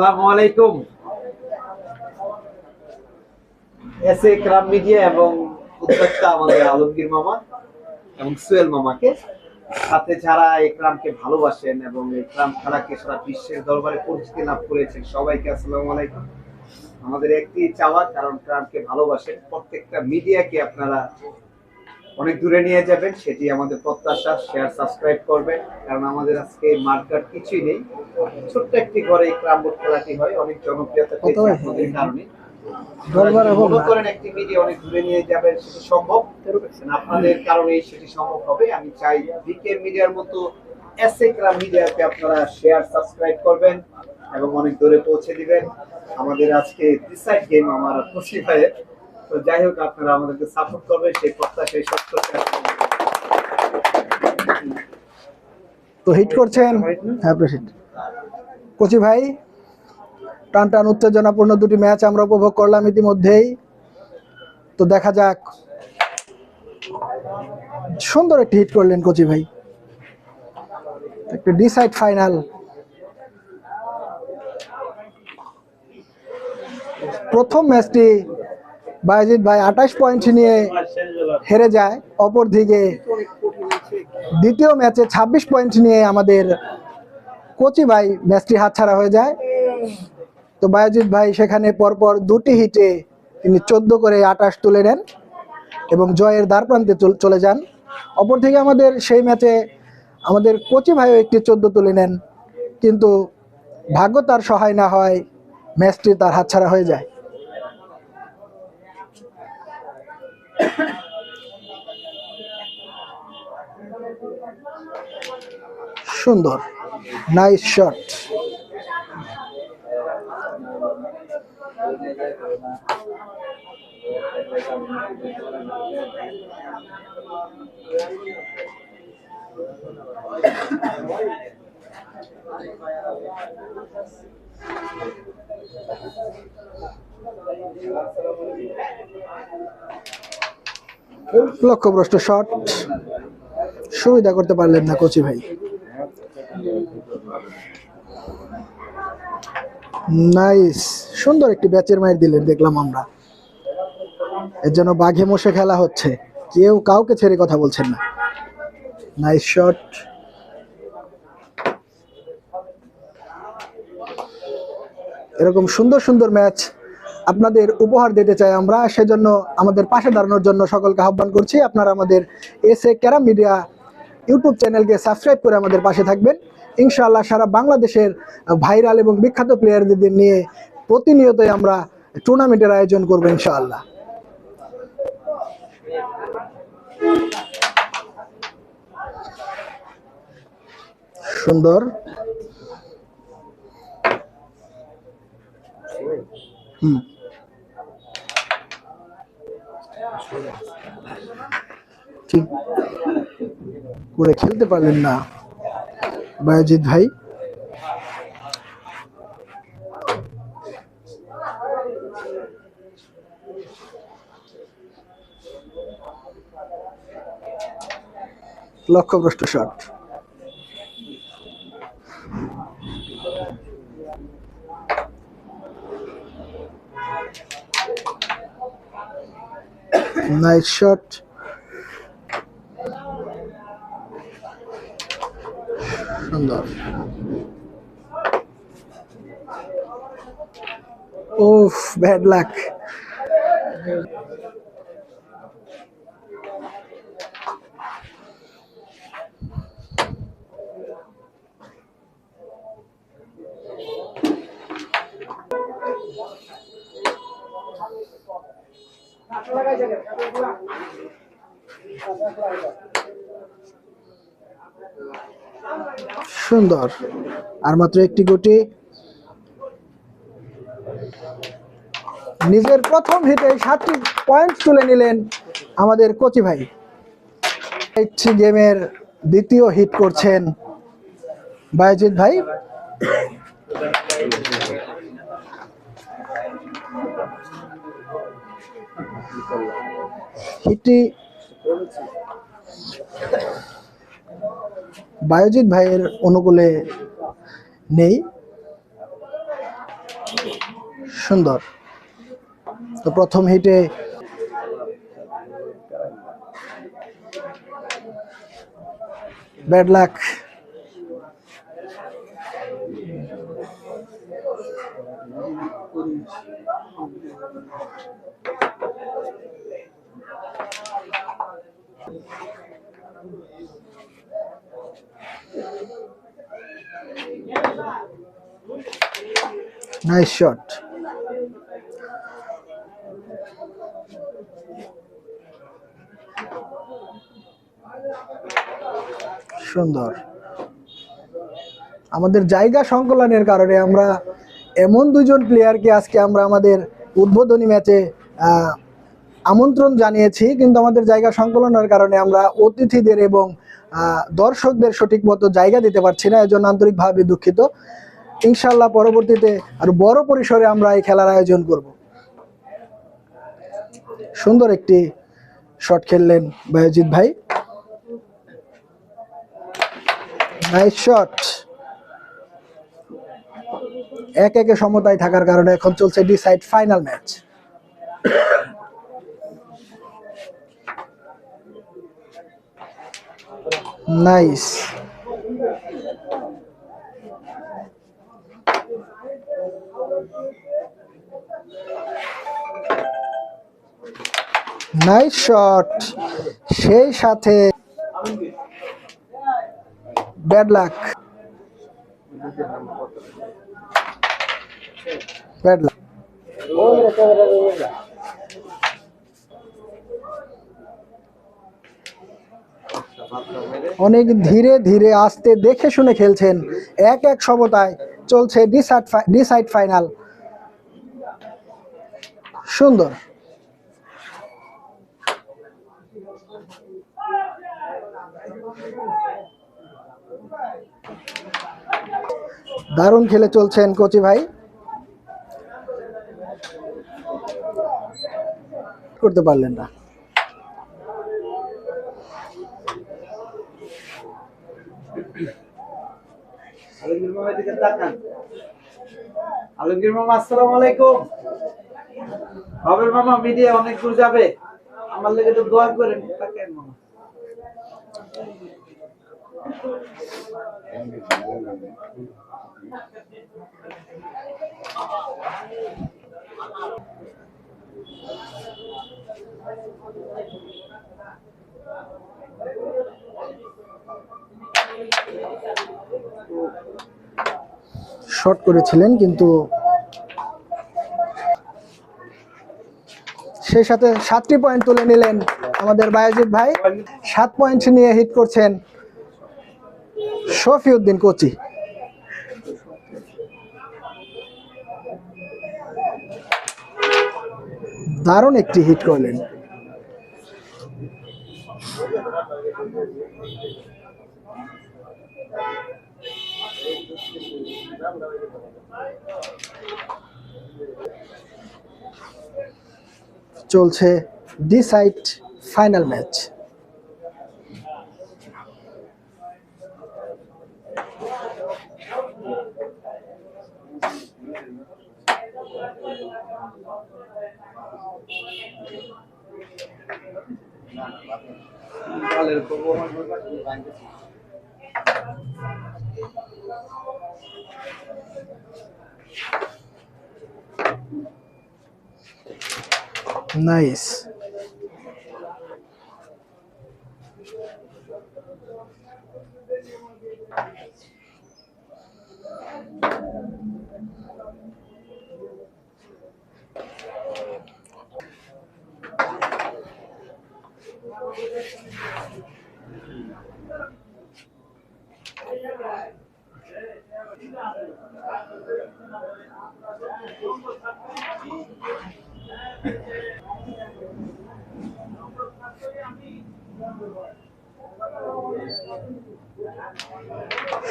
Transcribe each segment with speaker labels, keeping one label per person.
Speaker 1: আসসালামু S A crumb media এবং উদ্যোক্তা আমাদের আলমগীর মামা এবং সুয়েল মামাকে। সাথে যারা একরামকে ভালোবাসেন এবং একরাম খেলাকে সারা বিশ্বের দরবারে পরিচিতি লাভ করেছেন, সবাইকে আসসালামু আলাইকুম। আমাদের একটি চাওয়া, কারণ ক্রামকে ভালোবাসেন। প্রত্যেকটা মিডিয়াকে আপনারা অনেক দূরে নিয়ে যাবেন সেটি আমাদের প্রত্যাশা। শেয়ার সাবস্ক্রাইব করবেন কারণ আমাদের আজকে মার্কার কিছুই নেই। ছোট্ট একটি ঘরে এই ক্রাম বোর্ড খেলাটি হয় অনেক জনপ্রিয়তা পেয়েছে কারণে। করেন একটি মিডিয়া অনেক দূরে নিয়ে যাবেন সেটি সম্ভব। আপনাদের কারণেই সেটি সম্ভব হবে। আমি চাই বিকে মিডিয়ার মতো এসএ ক্রাম মিডিয়াকে আপনারা শেয়ার সাবস্ক্রাইব করবেন এবং অনেক দূরে পৌঁছে দিবেন। আমাদের আজকে ডিসাইড গেম আমার খুশি ভাইয়ের। তো যাই হোক, আপনারা আমাদেরকে সাপোর্ট করবেন, সেই প্রত্যাশাই সত্য
Speaker 2: তো হিট করছেন? হ্যাঁ কোচি ভাই টান টান উত্তেজনাপূর্ণ দুটি ম্যাচ আমরা উপভোগ করলাম ইতিমধ্যেই। তো দেখা যাক। সুন্দর একটি হিট করলেন কোচি ভাই। একটু ডিসাইড ফাইনাল প্রথম ম্যাচটি বায়জিৎ ভাই, আঠাশ পয়েন্ট নিয়ে হেরে যায় অপরদিকে। দ্বিতীয় ম্যাচে ২৬ পয়েন্ট নিয়ে আমাদের কোচি ভাই ম্যাচটি হাতছাড়া হয়ে যায়। তো বায়াজিৎ ভাই, সেখানে পরপর দুটি হিটে তিনি চোদ্দ করে আটাশ তুলে নেন এবং জয়ের দ্বার প্রান্তে চলে যান। অপর থেকে আমাদের সেই ম্যাচে আমাদের কোচি ভাইও একটি চোদ্দ তুলে নেন, কিন্তু ভাগ্য তার সহায় না হয়, ম্যাচটি তার হাতছাড়া হয়ে যায়। সুন্দর নাইস শট লক্ষ্যভ্রষ্ট শট। সুবিধা করতে পারলেন না কোচি ভাই। নাইস। সুন্দর একটি ব্যাচের মায়ের দিলেন, দেখলাম আমরা। এর জন্য বাঘে মশে খেলা হচ্ছে। কেউ কাউকে ছেড়ে কথা বলছেন না। Nice shot. এরকম সুন্দর সুন্দর ম্যাচ আপনাদের উপহার দিতে চাই আমরা, সেজন্য আমাদের পাশে দাঁড়ানোর জন্য সকলকে আহ্বান করছি। আপনারা আমাদের S A carrom media YouTube চ্যানেলকে সাবস্ক্রাইব করে আমাদের পাশে থাকবেন। ইনশাআল্লাহ সারা বাংলাদেশের ভাইরাল এবং বিখ্যাত প্লেয়ারদের নিয়ে প্রতিনিয়তই আমরা টুর্নামেন্টের আয়োজন করব ইনশাআল্লাহ। সুন্দর। হুম। ঠিক। করে খেলতে পারলেন না বায়োজিৎ ভাই। লক্ষ্যভ্রষ্ট শট। নাইস শট সুন্দর উফ ব্যাড লাক সুন্দর। আর মাত্র একটি গুটি। নিজের প্রথম হিটে সাতটি পয়েন্ট তুলে নিলেন আমাদের কোচি ভাই। গেমের দ্বিতীয় হিট করছেন। বায়জিৎ ভাই। হিটটি বায়োজিৎ ভাইয়ের অনুকূলে নেই। সুন্দর। তো প্রথম হিটে ব্যাড লাক নাইস শট সুন্দর। আমাদের জায়গা সংকলনের কারণে আমরা এমন দুজন প্লেয়ারকে আজকে আমরা আমাদের উদ্বোধনী ম্যাচে আমন্ত্রণ জানিয়েছি, কিন্তু আমাদের জায়গা সংকলনের কারণে আমরা অতিথিদের এবং দর্শকদের সঠিক মতো জায়গা দিতে পারছি না, এজন্য আন্তরিকভাবে দুঃখিত। ইনশাল্লাহ পরবর্তীতে আর বড় পরিসরে আমরা এই খেলার আয়োজন করব। সুন্দর একটি শট খেললেন বায়জিৎ ভাই। শট এক একে সমতায় থাকার কারণে এখন চলছে decide final match. Nice nice shot সেই সাথে ব্যাড লাক ব্যাড লাক অনেক ধীরে ধীরে আস্তে দেখে শুনে খেলছেন। এক এক সমতায় চলছে ডিসাইড ডিসাইড ফাইনাল। সুন্দর। দারুণ খেলে চলছেন কোচি ভাই। করতে পারলেন না।
Speaker 1: আলমগীর মামা দিকে তাকান। আলমগীর মামা, আসসালামু আলাইকুম। বাবের মামা, মিডিয়া অনেক দূর যাবে। আমার লেগে তো দোয়া করেন তাকেন মামা।
Speaker 2: শট করেছিলেন, কিন্তু সেই সাথে সাতটি পয়েন্ট তুলে নিলেন আমাদের বায়াজিৎ ভাই। সাত পয়েন্ট নিয়ে হিট করছেন শফিউদ্দিন কোচি। দারুণ একটি হিট করলেন। চলছে ডিসাইড ফাইনাল ম্যাচ।
Speaker 1: কালের খবর
Speaker 2: Nice.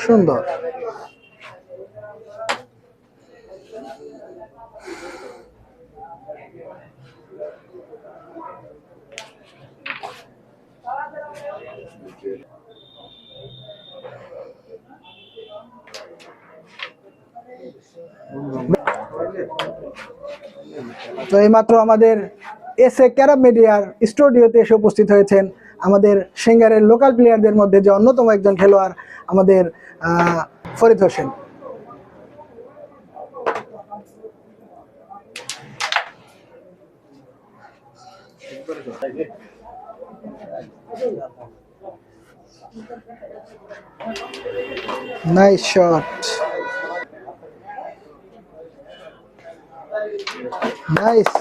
Speaker 2: সুন্দর। তো এইমাত্র আমাদের এস এ ক্যারাম মিডিয়ার স্টুডিওতে এসে উপস্থিত হয়েছেন আমাদের সিঙ্গারের লোকাল প্লেয়ারদের মধ্যে যে অন্যতম একজন খেলোয়াড় আমাদের Farid Hossain. Nice shot nice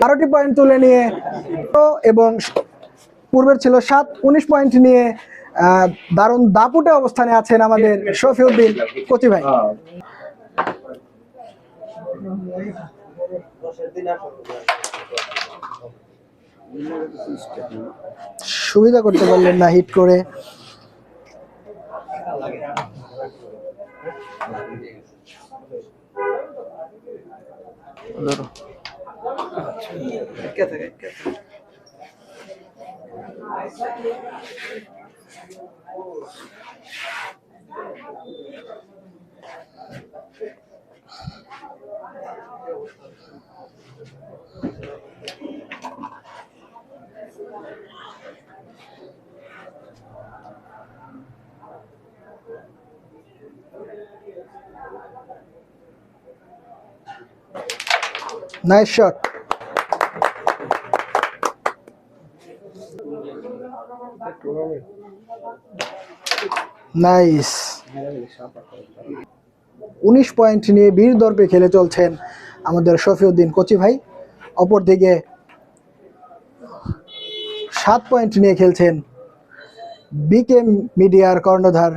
Speaker 2: বারোটি পয়েন্ট তুলে নিয়ে এবং পূর্বের ছিল সাত, উনিশ পয়েন্ট নিয়ে দারুণ দাপুটে অবস্থানে আছেন আমাদের শফিউদ্দিন কচি ভাই। সুবিধা করতে পারলেন না হিট করে।
Speaker 1: একা থাকে, একা থাকে।
Speaker 2: Nice shot nice. উনিশ পয়েন্ট নিয়ে বীর দর্পে খেলে চলছেন আমাদের শফিউদ্দিন কোচি ভাই। অপরদিকে সাত পয়েন্ট নিয়ে খেলছেন বিকে মিডিয়ার কর্ণধার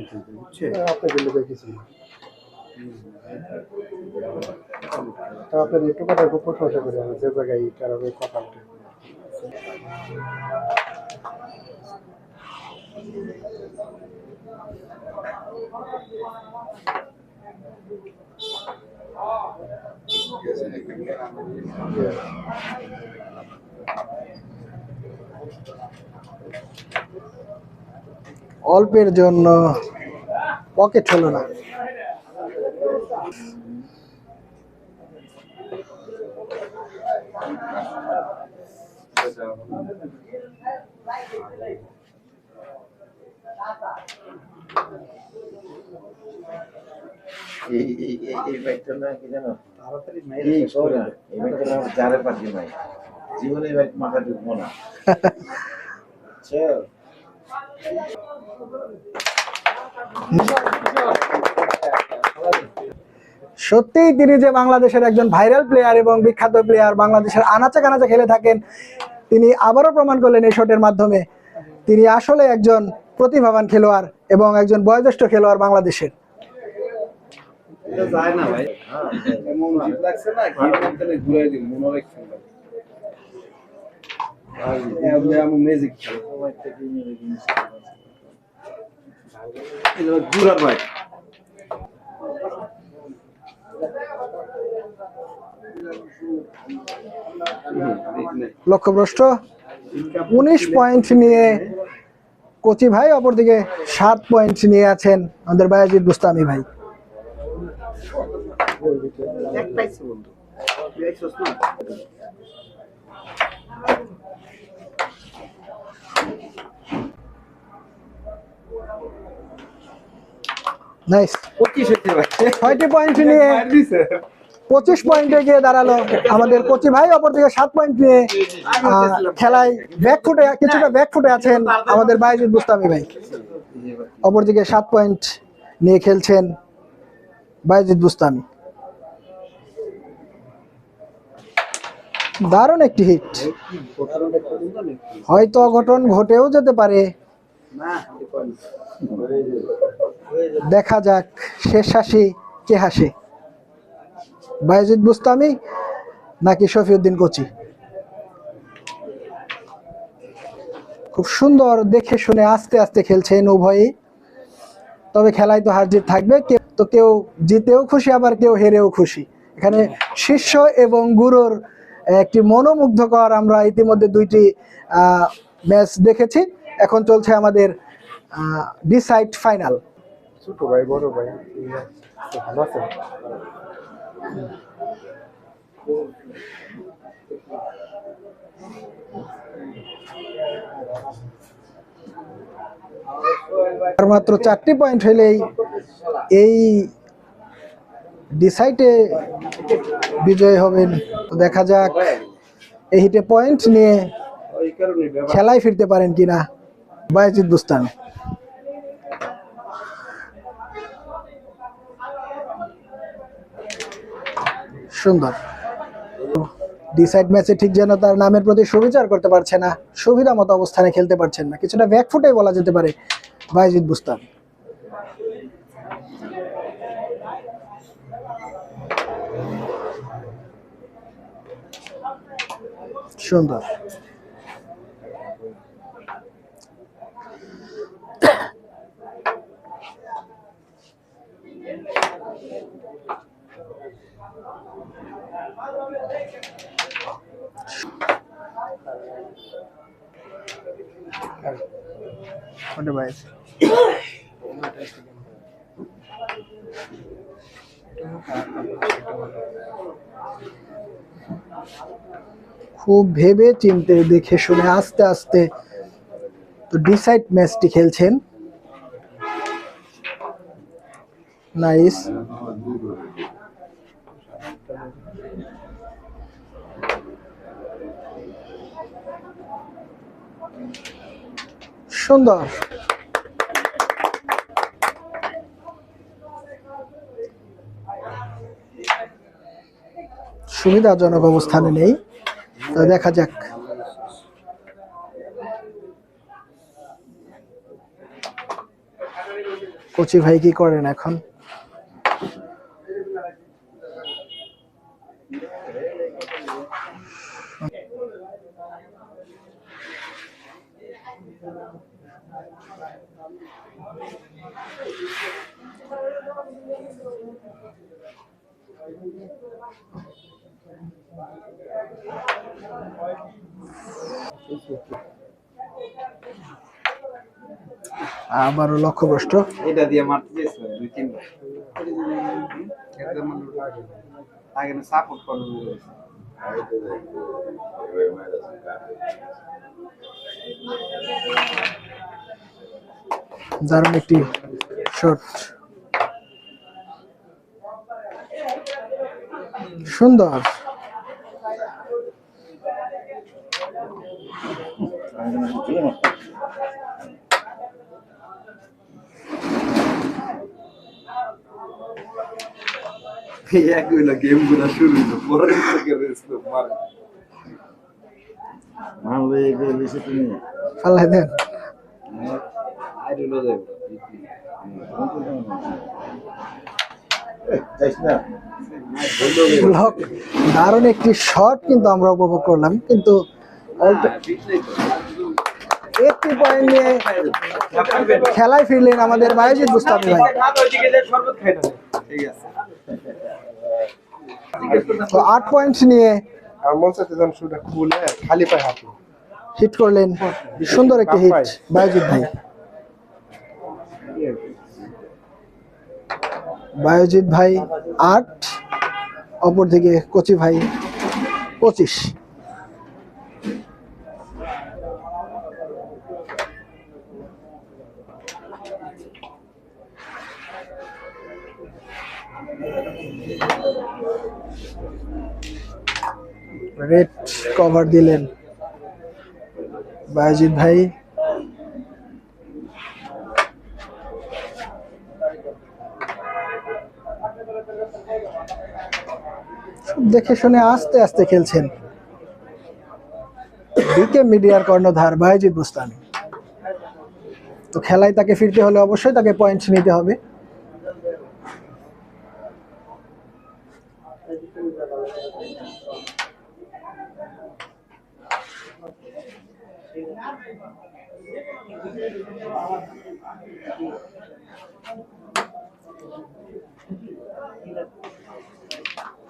Speaker 1: খেলতে, বুঝছে?
Speaker 3: আপনার একটু কথা খুব প্রশংসা করি আমি, যে জায়গায় কারণ কথা
Speaker 2: অল্পের জন্য পকেট হলো না।
Speaker 4: এই এই এই এই বাইকটা না কি জানো?
Speaker 1: তাড়াতাড়ি
Speaker 4: এই এই বাইকটা না জারে পাখি নাই। জীবনে বাইক মাথা ঢুকবো না। চল
Speaker 2: সত্যিই তিনি যে বাংলাদেশের একজন ভাইরাল প্লেয়ার এবং বিখ্যাত প্লেয়ার বাংলাদেশের আনাচে কানাচে খেলে থাকেন, তিনি আবারও প্রমাণ করলেন এই শটের মাধ্যমে। তিনি আসলে একজন প্রতিভাবান খেলোয়াড় এবং একজন বয়োজ্যেষ্ঠ খেলোয়াড় বাংলাদেশের।
Speaker 1: ভাই।
Speaker 2: লক্ষ্যভ্রষ্ট। উনিশ পয়েন্ট নিয়ে কোচি ভাই, অপরদিকে সাত পয়েন্ট নিয়ে আছেন আমাদের বায়াজিৎ বুস্তামি ভাই।
Speaker 1: একটাই ছিল
Speaker 2: নাইস
Speaker 1: হচ্ছে ভাই।
Speaker 2: পয়েন্ট নিয়ে পঁচিশ পয়েন্টে গিয়ে দাঁড়াল আমাদের কোচি ভাই সাত পয়েন্ট নিয়ে খেলায় ব্যাক ফুটে কিছুটা ব্যাক ফুটে আছেন আমাদের বাইজিদ বুস্তামি ভাই। সাত পয়েন্ট নিয়ে খেলছেন বাইজিদ বুস্তামি দারুণ একটি হিট? হয়তো অঘটন ঘটেও যেতে পারে। দেখা যাক শেষ হাসি, কে হাসে? বাইজিদ বুস্তামি নাকি শফিউদ্দিন কোচি? খুব সুন্দর, দেখে শুনে আস্তে আস্তে খেলছেন উভয়ই তবে খেলায় তো হার জিত থাকবে তো কেউ জিতেও খুশি, আবার কেউ হেরেও খুশি। এখানে শিষ্য এবং গুরুর একটি মনোমুগ্ধকর, আমরা ইতিমধ্যে দুইটি ম্যাচ দেখেছি। এখন চলছে আমাদের ডিসাইড ফাইনাল আর মাত্র চারটি পয়েন্ট হলেই এই ডিসাইডে বিজয় হবেন। দেখা যাক, এই হিটে পয়েন্ট নিয়ে খেলায় ফিরতে পারেন কিনা। বায়জিৎ বুস্তান। সুন্দর। ডিসাইড ম্যাচে ঠিক যেন তার নামের প্রতি সুবিচার করতে পারছে না, সুবিধা মতো অবস্থানে খেলতে পারছেন না। কিছুটা ব্যাকফুটে বলা যেতে পারে বাইজিৎ বুস্তান। সুন্দর। খুব ভেবে চিনতে দেখে শুনে আস্তে আস্তে তো ডিসাইড ম্যাচটি খেলছেন। নাইস। সুন্দর। সুবিধাজনক অবস্থানে নেই। তো দেখা যাক। কচি ভাই কি করেন এখন? আবারও লক্ষ্যভ্রষ্ট?
Speaker 1: এটা দিয়ে মারতে চেয়েছিলাম দুই তিনবার একদম আগে না সাপোর্ট করবে
Speaker 2: দারুণ একটি শট সুন্দর।
Speaker 1: এক হইল গেমগুলা শুরু হইল পরে থেকে রেস্ট মারে।
Speaker 4: মানলে এগুলো লিখে তুমি।
Speaker 2: দেন।
Speaker 1: আই ডোন্ট নো
Speaker 2: ব্লক দারুণ একটি শট কিন্তু আমরা উপভোগ করলাম কিন্তু একটি পয়েন্ট নিয়ে খেলায় ফিরলেন আমাদের বায়োজিৎ মুস্তাফি ভাই। তো আট পয়েন্ট নিয়ে
Speaker 3: হিট
Speaker 2: করলেন সুন্দর একটি হিট বায়োজিৎ ভাই। বায়োজিৎ ভাই আট অপর দিকে কচি ভাই পঁচিশ। রেড কভার দিলেন। বায়োজিৎ ভাই দেখে শুনে আস্তে আস্তে খেলছেন। বিকে মিডিয়ার কর্ণধার বায়জিৎ বুস্তানি। তো খেলায় তাকে ফিরতে হলে অবশ্যই তাকে পয়েন্ট নিতে হবে।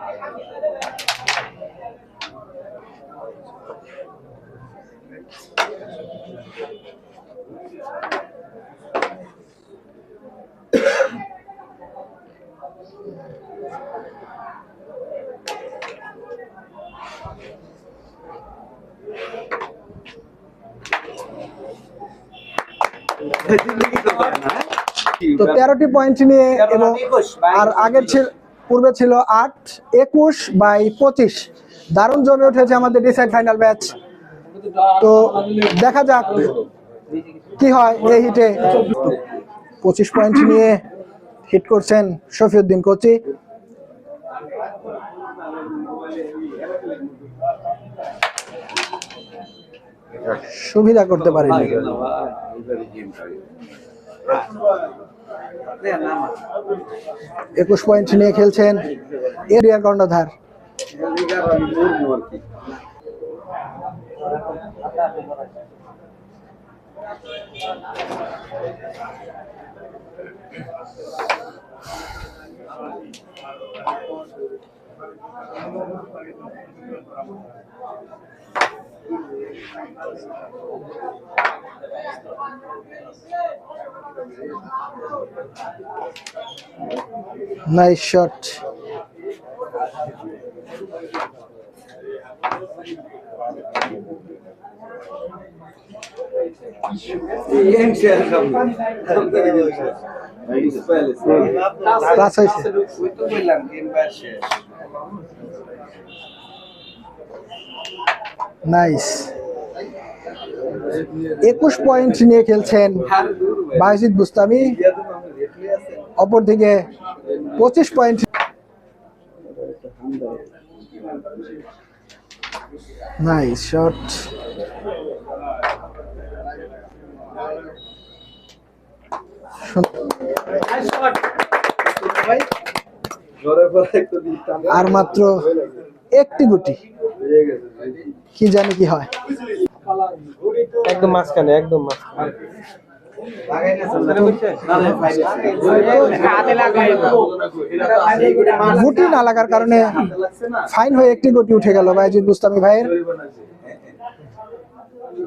Speaker 2: তো তেরোটি পয়েন্ট নিয়ে এবং আর আগের ছিল পূর্বে ছিল আট, একুশ বাই পঁচিশ। দারুণ জমে উঠেছে আমাদের ডিসাইড ফাইনাল ম্যাচ তো দেখা যাক কি হয় এই হিটে। পঁচিশ পয়েন্ট নিয়ে হিট করছেন শফিউদ্দিন কোচি। সুবিধা করতে পারেনি। একুশ পয়েন্ট নিয়ে খেলছেন এরিয়ার কর্ণধার। নাইস শট ক্লাস হয়েছে নাইস একুশ পয়েন্ট নিয়ে খেলছেন বায়জিদ বুস্তামি। অপরদিকে পঁচিশ পয়েন্ট নাইস শট আর মাত্র একটি গুটি। কি জানি কি হয়।
Speaker 3: একদম মাঝখানে একদম মাঝখানে।
Speaker 2: গুটি না লাগার কারণে ফাইন হয়ে একটি গুটি উঠে গেল বাইজিদ বুস্তামি ভাইয়ের।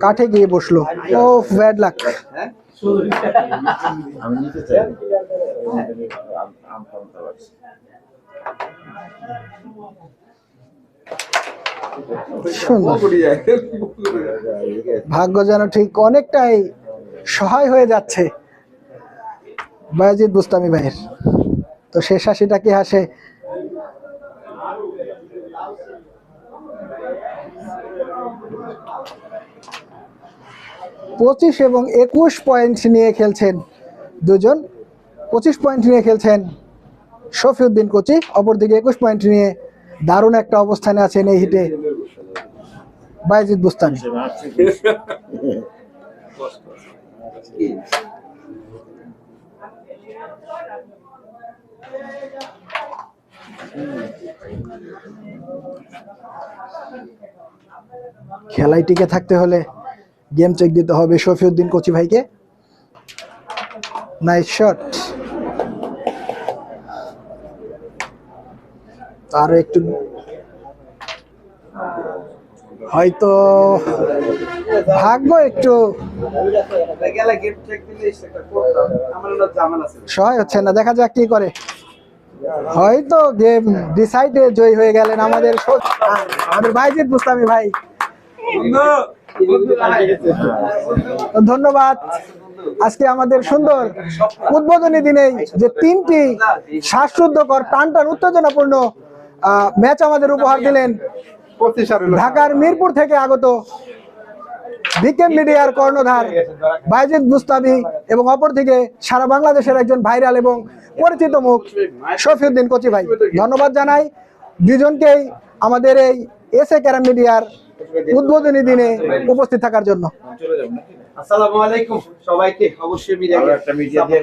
Speaker 2: কাঠে গিয়ে বসল। Oh bad luck.
Speaker 4: আমি নিতে চাই আম-
Speaker 2: ভাগ্য যেন ঠিক অনেকটাই সহায় হয়ে যাচ্ছে। বায়াজিদ বুস্তামি ভাইয়ের। তো শেষ হাসিটা কি হাসে? পঁচিশ এবং একুশ পয়েন্ট নিয়ে খেলছেন দুজন। পঁচিশ পয়েন্ট নিয়ে খেলছেন শফিউদ্দিন কোচি, অপরদিকে একুশ পয়েন্ট নিয়ে দারুণ একটা অবস্থানে আছেন এই হিটে বাইজিদ বুস্তানি। খেলায় টিকে থাকতে হলে গেম চেক দিতে হবে শফিউদ্দিন কোচি ভাইকে। নাইস শট আরও একটু হয়তো ভাগ্য একটু সহায় হচ্ছে না। দেখা যাক কি করে। হয়তো গেম ডিসাইডে জয় হয়ে গেলেন আমাদের আমাদের ভাইজিৎ বুস্তামি ভাই। ধন্যবাদ। আজকে আমাদের সুন্দর উদ্বোধনী দিনে যে তিনটি শ্বাসরুদ্ধকর টান টান উত্তেজনাপূর্ণ ম্যাচ আমাদের উপহার দিলেন। ঢাকার মিরপুর থেকে আগত বিকেম মিডিয়ার কর্ণধার বাইজিদ মুস্তাবি এবং অপরদিকে সারা বাংলাদেশের একজন ভাইরাল এবং পরিচিত মুখ শফিউদ্দিন কচি ভাই ধন্যবাদ জানাই দুজনকেই আমাদের এই এস এ ক্যারাম মিডিয়ার উদ্বোধনী দিনে উপস্থিত থাকার জন্য
Speaker 1: আসসালামু আলাইকুম সবাইকে অবশ্যই মিডিয়া
Speaker 4: একটা media দিয়ে।